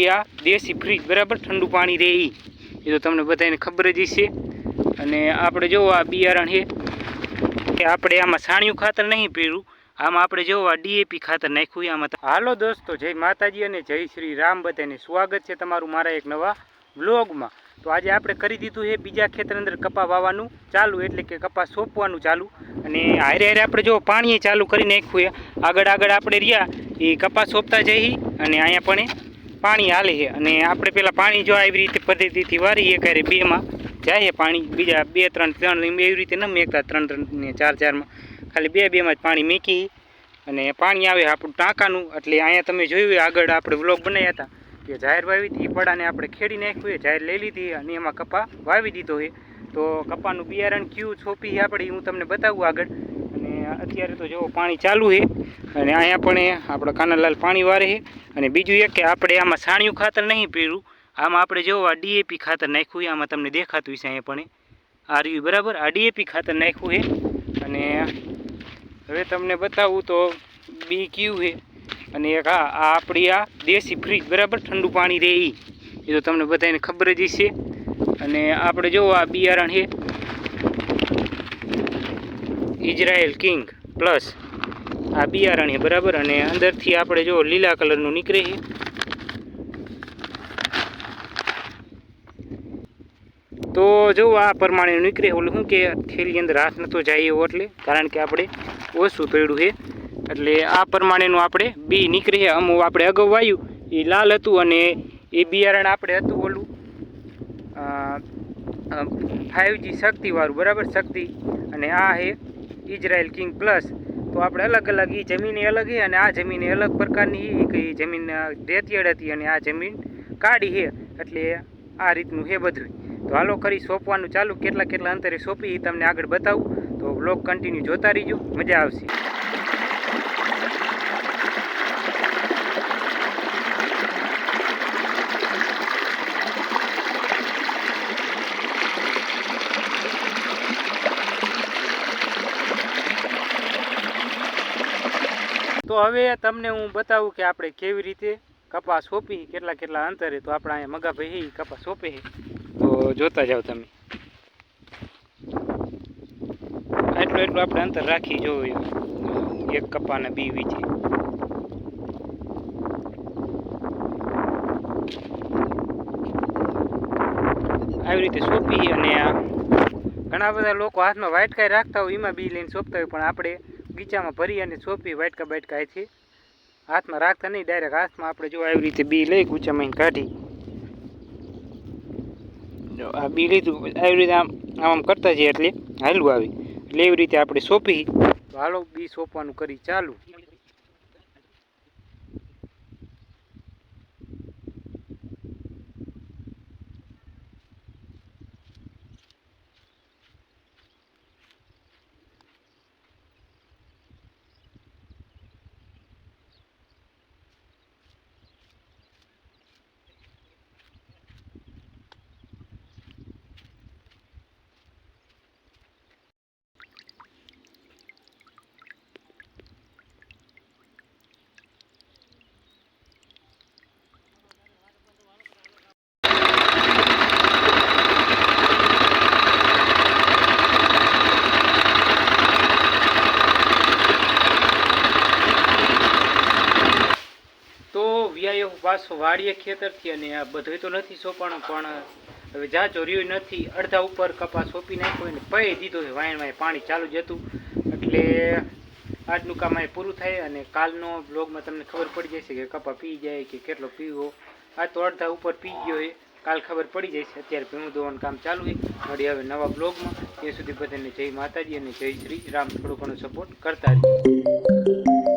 એ આ દેશી ફ્રીજ, બરાબર? ઠંડુ પાણી રહે એ તો તમને બધાને ખબર જ છે અને આપણે જોવો આ બિયારણ છે, કે આપણે આમાં છાણિયું ખાતર નહીં પીરું આમાં આપણે જોવો આ ડીએપી ખાતર નાખ્યું આમાં હાલો દોસ્તો, જય માતાજી અને જય શ્રી રામ. બધાને સ્વાગત છે તમારું મારા એક નવા વ્લોગમાં. તો આજે આપણે કરી દીધું છે બીજા ખેતર અંદર કપા વાવવાનું ચાલુ, એટલે કે કપા સોંપવાનું ચાલુ. અને હારે હારે આપણે જો પાણીએ ચાલુ કરી નાખ્યું આગળ આગળ આપણે રહ્યા, એ કપા સોંપતા જઈ અને અહીંયા પણ પાણી હાલે છે. અને આપણે પહેલાં પાણી જો આવી રીતે પદ્ધતિથી વારીએ એક હારે બેમાં જાય પાણી, બીજા બે, ત્રણ ત્રણ એવી રીતે ન મેકતા, ત્રણ ત્રણ ને ચાર, ચારમાં. ખાલી બે, બેમાં જ પાણી મેકી અને પાણી આવે આપણું ટાંકાનું. એટલે અહીંયા તમે જોયું આગળ આપણે વ્લોગ બનાવ્યા હતા. કે જાહેર વાવી હતી પડાને આપણે ખેડી નાખ્યું છે જાહેર લઈ લીધી અને એમાં કપા વાવી દીધો છે. તો કપાનું બિયારણ કયું, છોપી આપણે, હું તમને બતાવું આગળ. અત્યારે તો જો પાણી ચાલુ છે. અને અહીંયા પણ એ આપણો કાનાલાલ પાણી વારે છે. અને બીજું એક કે આપણે આમાં છાણિયું ખાતર નહીં પીરું આમાં આપણે જોવો આ ડીએપી ખાતર નાખ્યું આમાં તમને દેખાતું હશે અહીંયા પણ આ રહ્યું, બરાબર? આ ડીએપી ખાતર નાખ્યું છે. અને હવે તમને બતાવું તો બી કયું છે. અને એક આ આ આપણી આ દેશી ફ્રીજ, બરાબર? ઠંડુ પાણી રહે એ તો તમને બધાને ખબર જ છે અને આપણે જોવો આ બિયારણ છે ઇઝરાયલ કિંગ પ્લસ આ બિયારણ બરાબર? અને અંદરથી આપણે જો લીલા કલરનું નીકળે છે તો જો આ પ્રમાણે નીકળે, ઓલું શું કે થેલી અંદર હાથ નતો જાય એવો એટલે, કારણ કે આપણે ઓછું પડ્યું છે. એટલે આ પ્રમાણેનું આપણે બી નીકળે છે. અમુક આપણે અગાઉ વાયું, એ લાલ હતું અને એ બિયારણ આપણે હતું ઓલું ફાઇવજી શક્તિવાળું, બરાબર? શક્તિ. અને આ છે ઇઝરાયલ કિંગ પ્લસ તો આપણે અલગ અલગ એ જમીન અલગ છે અને આ જમીન અલગ પ્રકારની એ કઈ જમીન રેતિયડ હતી અને આ જમીન કાઢી છે. એટલે આ રીતનું છે બધું તો હાલો કરી સોંપવાનું ચાલુ. કેટલા કેટલા અંતરે સોંપી એ તમને આગળ બતાવું. તો બ્લોગ કન્ટિન્યુ જોતા રહીજો. મજા આવશે. તો હવે તમને હું બતાવું કે આપણે કેવી રીતે કપાસ સોંપી, કેટલા કેટલા અંતરે તો આપણા અહીંયા મગાભાઈ કપાસ સોંપે તો જોતા જાઓ તમે. એટલું એટલું આપણે અંતર રાખી જોયું એક કપાના બી વીચે આવી રીતે સોંપી અને ઘણા બધા લોકો હાથમાં વાટકાઈ રાખતા હોય, એમાં બી લઈને સોંપતા હોય, પણ આપણે ગીચામાં ભરી અને સોંપી વાટકા બાટકા છે હાથમાં રાખતા નહીં ડાયરેક્ટ હાથમાં આપણે જો આવી રીતે બી લઈ ગુચામાં કાઢી. જો આ બી લીધું, આવી રીતે આમ આમ આમ કરતા જઈએ એટલે હાલવું આવી. એટલે એવી રીતે આપણે સોંપી. તો હાલો બી સોંપવાનું કરી ચાલુ તો વ્યાયો પાછો વાડીએ ખેતરથી અને આ બધું તો નથી સોંપવાનું, પણ હવે જાજો ચોર્યું નથી, અડધા ઉપર કપાસ સોંપી નાખ્યો અને પૈ દીધો છે, વાયણમાં વાય પાણી ચાલુ જ હતું. એટલે આજનું કામ અહીં પૂરું થાય અને કાલનો બ્લોગમાં તમને ખબર પડી જશે કે કપા પી જાય કે કેટલો પીવો. આ તો અડધા ઉપર પી ગયો છે, કાલ ખબર પડી જાય છે અત્યારે ભીણું ધોવાનું કામ ચાલુ છે. મળી હવે નવા બ્લોગમાં ત્યાં સુધી બધાને જય માતાજી અને જય શ્રી રામ. થોડું ઘણું સપોર્ટ કરતા રહીએ